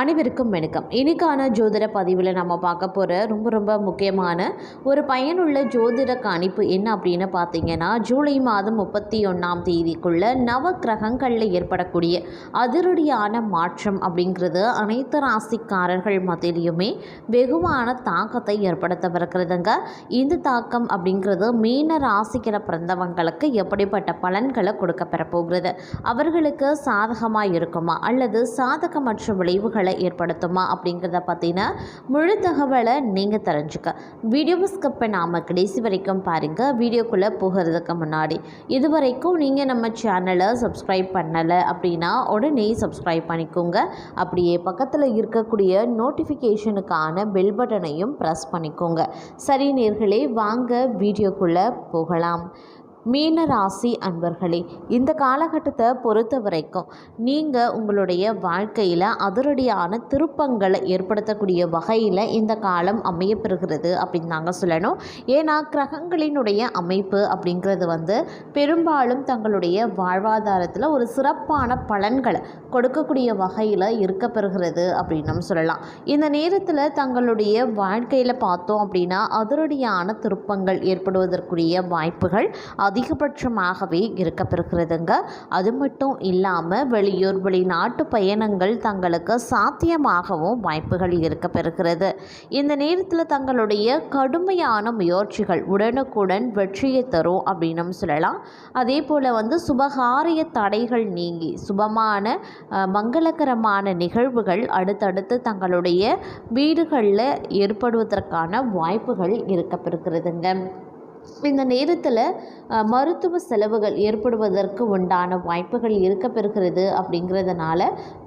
அனைவருக்கும் வணக்கம். இன்னைக்கான ஜோதிட பதிவில் நம்ம பார்க்க போகிற ரொம்ப ரொம்ப முக்கியமான ஒரு பயனுள்ள ஜோதிட கணிப்பு என்ன அப்படின்னு பார்த்தீங்கன்னா ஜூலை மாதம் முப்பத்தி ஒன்றாம் தேதிக்குள்ள நவ கிரகங்களில் ஏற்படக்கூடிய அதிரடியான மாற்றம் அப்படிங்கிறது அனைத்து ராசிக்காரர்கள் மத்தியிலையுமே வெகுவான தாக்கத்தை ஏற்படுத்தவிருக்கிறதுங்க. இந்த தாக்கம் அப்படிங்கிறது மீன ராசிக்கிற பிறந்தவங்களுக்கு எப்படிப்பட்ட பலன்களை கொடுக்க பெறப்போகிறது அவர்களுக்கு சாதகமாக இருக்குமா? அல்லது சாதகமற்ற விளைவுகள் ஏற்படுத்துமா அப்படிங்கிறத பார்த்தீங்கன்னா முழு தகவலை நீங்கள் தெரிஞ்சுக்க. வீடியோவை ஸ்கிப் பண்ணாமல் கடைசி வரைக்கும் பாருங்கள் வீடியோக்குள்ளே போகிறதுக்கு முன்னாடி இது வரைக்கும் நீங்கள் நம்ம சேனலை சப்ஸ்கிரைப் பண்ணலை அப்படின்னா உடனே சப்ஸ்கிரைப் பண்ணிக்கோங்க. அப்படியே பக்கத்தில் இருக்கக்கூடிய நோட்டிஃபிகேஷனுக்கான பெல் பட்டனையும் ப்ரெஸ் பண்ணிக்கோங்க. சரி நேர்களே வாங்க வீடியோக்குள்ளே போகலாம். மீன ராசி அன்பர்களே இந்த காலகட்டத்தை பொறுத்த வரைக்கும் நீங்கள் உங்களுடைய வாழ்க்கையில் அதிரடியான திருப்பங்களை ஏற்படுத்தக்கூடிய வகையில் இந்த காலம் அமையப்பெறுகிறது அப்படின்னு தாங்க சொல்லணும். ஏன்னா கிரகங்களினுடைய அமைப்பு அப்படிங்கிறது வந்து பெரும்பாலும் தங்களுடைய வாழ்வாதாரத்தில் ஒரு சிறப்பான பலன்களை கொடுக்கக்கூடிய வகையில் இருக்கப்பெறுகிறது அப்படின்னு நம்ம சொல்லலாம். இந்த நேரத்தில் தங்களுடைய வாழ்க்கையில் பார்த்தோம் அப்படின்னா அதிரடியான திருப்பங்கள் ஏற்படுவதற்குரிய வாய்ப்புகள் அது அதிகபட்சமாகவே இருக்கப்பெறுகிறதுங்க. அது மட்டும் இல்லாமல் வெளியூர் வெளிநாட்டு பயணங்கள் தங்களுக்கு சாத்தியமாகவும் வாய்ப்புகள் இருக்கப்பெறுகிறது. இந்த நேரத்தில் தங்களுடைய கடுமையான முயற்சிகள் உடனுக்குடன் வெற்றியை தரும் அப்படின்னு சொல்லலாம். அதே போல் வந்து சுபகாரிய தடைகள் நீங்கி சுபமான மங்களகரமான நிகழ்வுகள் அடுத்தடுத்து தங்களுடைய வீடுகளில் ஏற்படுவதற்கான வாய்ப்புகள் இருக்கப்பெறுகிறதுங்க. இந்த நேரத்தில் மருத்துவ செலவுகள் ஏற்படுவதற்கு உண்டான வாய்ப்புகள் இருக்க பெறுகிறது அப்படிங்கிறதுனால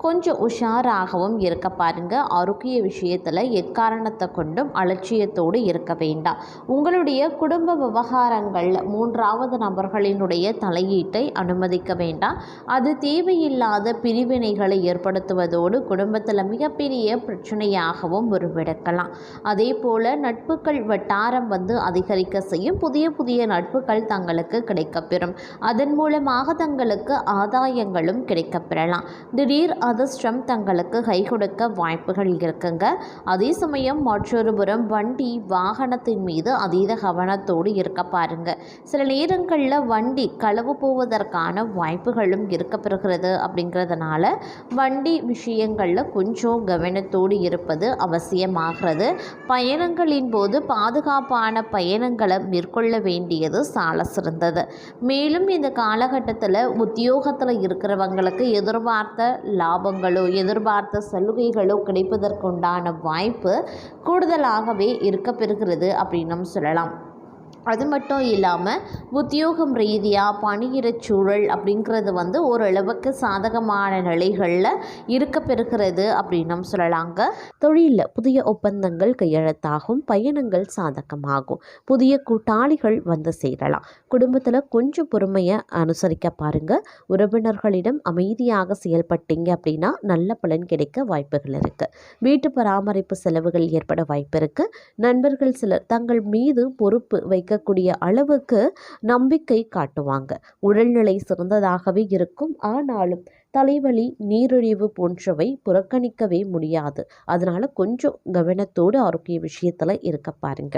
கொஞ்சம் உஷாராகவும் இருக்க பாருங்கள் ஆரோக்கிய விஷயத்தில் எக்காரணத்தை கொண்டும் அலட்சியத்தோடு இருக்க வேண்டாம். உங்களுடைய குடும்ப விவகாரங்களில் மூன்றாவது நபர்களினுடைய தலையீட்டை அனுமதிக்க வேண்டாம். அது தேவையில்லாத பிரிவினைகளை ஏற்படுத்துவதோடு குடும்பத்தில் மிகப்பெரிய பிரச்சனையாகவும் உருவெடுக்கலாம். அதே போல் நட்புகள் வட்டாரம் வந்து அதிகரிக்க செய்யும் புதிய புதிய நட்புகள் தங்களுக்கு கிடைக்கப்பெறும். அதன் மூலமாக தங்களுக்கு ஆதாயங்களும் கிடைக்கப்பெறலாம். திடீர் அதிர்ஷ்டம் தங்களுக்கு கை கொடுக்க வாய்ப்புகள் இருக்குங்க. அதே சமயம் மற்றொரு புறம் வண்டி வாகனத்தின் மீது அதீத கவனத்தோடு இருக்க பாருங்க. சில நேரங்களில் வண்டி களவு போவதற்கான வாய்ப்புகளும் இருக்கப்பெறுகிறது அப்படிங்கிறதுனால வண்டி விஷயங்களில் கொஞ்சம் கவனத்தோடு இருப்பது அவசியமாகிறது. பயணங்களின் போது பாதுகாப்பான பயணங்களை மேற்கொள்ள வேண்டியது சால சிறந்தது. மேலும் இந்த காலகட்டத்தில் உத்தியோகத்தில் இருக்கிறவங்களுக்கு எதிர்பார்த்த லாபங்களோ எதிர்பார்த்த சலுகைகளோ கிடைப்பதற்குண்டான வாய்ப்பு கூடுதலாகவே இருக்கப்பெறுகிறது அப்படின்னு சொல்லலாம். அது மட்டும் இல்லாமல் உத்தியோகம் ரீதியாக பணியிடச் சூழல் அப்படிங்கிறது வந்து ஓரளவுக்கு சாதகமான நிலைகளில் இருக்க பெறுகிறது அப்படின்னு நம்ம சொல்லலாங்க. தொழிலில் புதிய ஒப்பந்தங்கள் கையெழுத்தாகும் பயணங்கள் சாதகமாகும். புதிய கூட்டாளிகள் வந்து சேரலாம். குடும்பத்தில் கொஞ்சம் பொறுமையை அனுசரிக்க பாருங்க. உறவினர்களிடம் அமைதியாக செயல்பட்டீங்க அப்படின்னா நல்ல பலன் கிடைக்க வாய்ப்புகள் இருக்குது வீட்டு பராமரிப்பு செலவுகள் ஏற்பட வாய்ப்பு இருக்குது நண்பர்கள் சிலர் தங்கள் மீது பொறுப்பு வைக்க வைக்கக்கூடிய அளவுக்கு நம்பிக்கை காட்டுவாங்க. உடல்நிலை சிறந்ததாகவே இருக்கும். ஆனாலும் தலைவலி நீரிழிவு போன்றவை புறக்கணிக்கவே முடியாது. அதனால கொஞ்சம் கவனத்தோடு ஆரோக்கிய விஷயத்தில் இருக்க பாருங்க.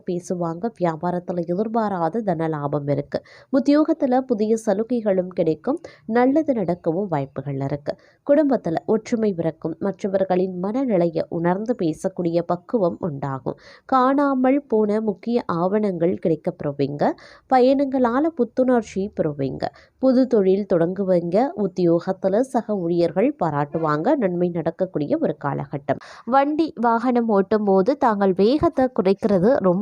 பேசுவாங்க. வியாபாரத்தில் எதிர்பாராத தன லாபம் இருக்கு. உத்தியோகத்தில் புதிய சலுகைகளும் கிடைக்கும். நல்லது நடக்கவும் வாய்ப்புகள் இருக்கு. குடும்பத்தில் ஒற்றுமை பிறக்கும். மற்றவர்களின் மனநிலையை உணர்ந்து பேசக்கூடிய பக்குவம் உண்டாகும். காணாமல் போன முக்கிய ஆவணங்கள் கிடைக்கப்பெறுவீங்க. பயணங்களால் புத்துணர்ச்சி பெறுவீங்க. புது தொழில் தொடங்குவீங்க. உத்தியோகத்தில் சக ஊழியர்கள் பாராட்டுவாங்க. நன்மை நடக்கக்கூடிய ஒரு காலகட்டம். வண்டி வாகனம் ஓட்டும் போது தாங்கள் வேகத்தை குறைக்கிறது ரொம்ப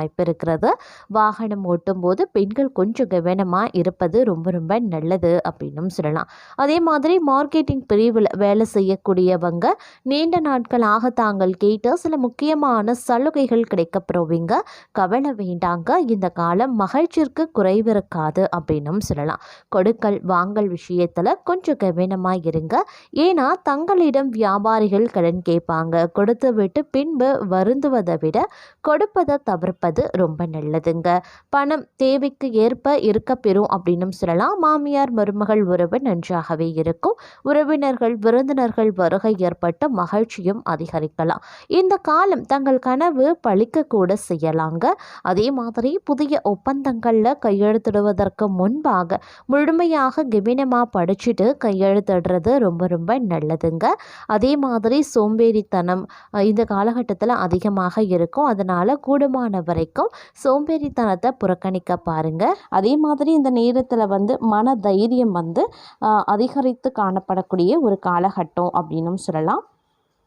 இருக்கிறது. வாகனம் ஓட்டும்போது பெண்கள் கொஞ்சம் கவனமாக இருப்பது ரொம்ப ரொம்ப நல்லது அப்படின்னும் சொல்லலாம். அதே மாதிரி மார்க்கெட்டிங் பிரிவில் வேலை செய்யக்கூடியவங்க நீண்ட நாட்களாக தாங்கள் கேட்ட சில முக்கியமான சலுகைகள் கிடைக்கப்பெறுவீங்க கவலை வேண்டாங்க. இந்த காலம் மகிழ்ச்சிற்கு குறைவிருக்காது அப்படின்னும் சொல்லலாம். கொடுக்கல் வாங்கல் விஷயத்தில் கொஞ்சம் கவனமாக இருங்க. ஏன்னா தங்களிடம் வியாபாரிகள் கடன் கேட்பாங்க. கொடுத்து விட்டு பின்பு வருந்துவதை விட கொடுப்பதை தவிர்ப்பது ரொம்ப நல்லதுங்க. பணம் தேவைக்கு ஏற்ப இருக்க பெறும் அப்படின்னும் சொல்லலாம். மாமியார் மருமகள் உறவு நன்றாகவே இருக்கும். உறவினர்கள் விருந்தினர்கள் வருகை ஏற்பட்ட மகிழ்ச்சியும் அதிகரிக்கலாம். இந்த காலம் தங்கள் கனவு பழிக்க கூட செய்யலாங்க. அதே மாதிரி புதிய ஒப்பந்தங்களில் கையெழுத்திடுவதற்கு முன்பாக முழுமையாக கவனமாக படிச்சுட்டு கையெழுத்திடுறது ரொம்ப ரொம்ப நல்லதுங்க. அதே மாதிரி சோம்பேறித்தனம் இந்த காலகட்டத்தில் அதிகமாக இருக்கும். அதனால் கூடுமான வரைக்கும் சோம்பேறித்தனத்தை புறக்கணிக்க பாருங்க. அதே மாதிரி இந்த நேரத்தில் வந்து மன தைரியம் வந்து ஆஹ், அதிகரித்து காணப்படக்கூடிய ஒரு காலகட்டம் அப்படின்னும் சொல்லலாம்.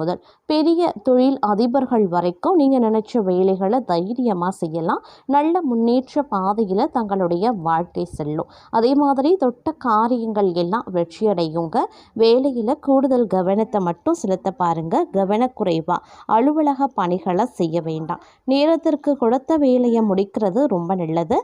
முதல் பெரிய தொழில் அதிபர்கள் வரைக்கும் நீங்கள் நினச்ச வேலைகளை தைரியமாக செய்யலாம். நல்ல முன்னேற்ற பாதையில் தங்களுடைய வாழ்க்கை செல்லும். அதே மாதிரி தொட்ட காரியங்கள் எல்லாம் வெற்றியடையுங்க. வேலையில் கூடுதல் கவனத்தை மட்டும் செலுத்த பாருங்கள் கவனக்குறைவாக அலுவலக பணிகளை செய்ய வேண்டாம். நேரத்திற்கு கொடுத்த வேலையை முடிக்கிறது ரொம்ப நல்லது.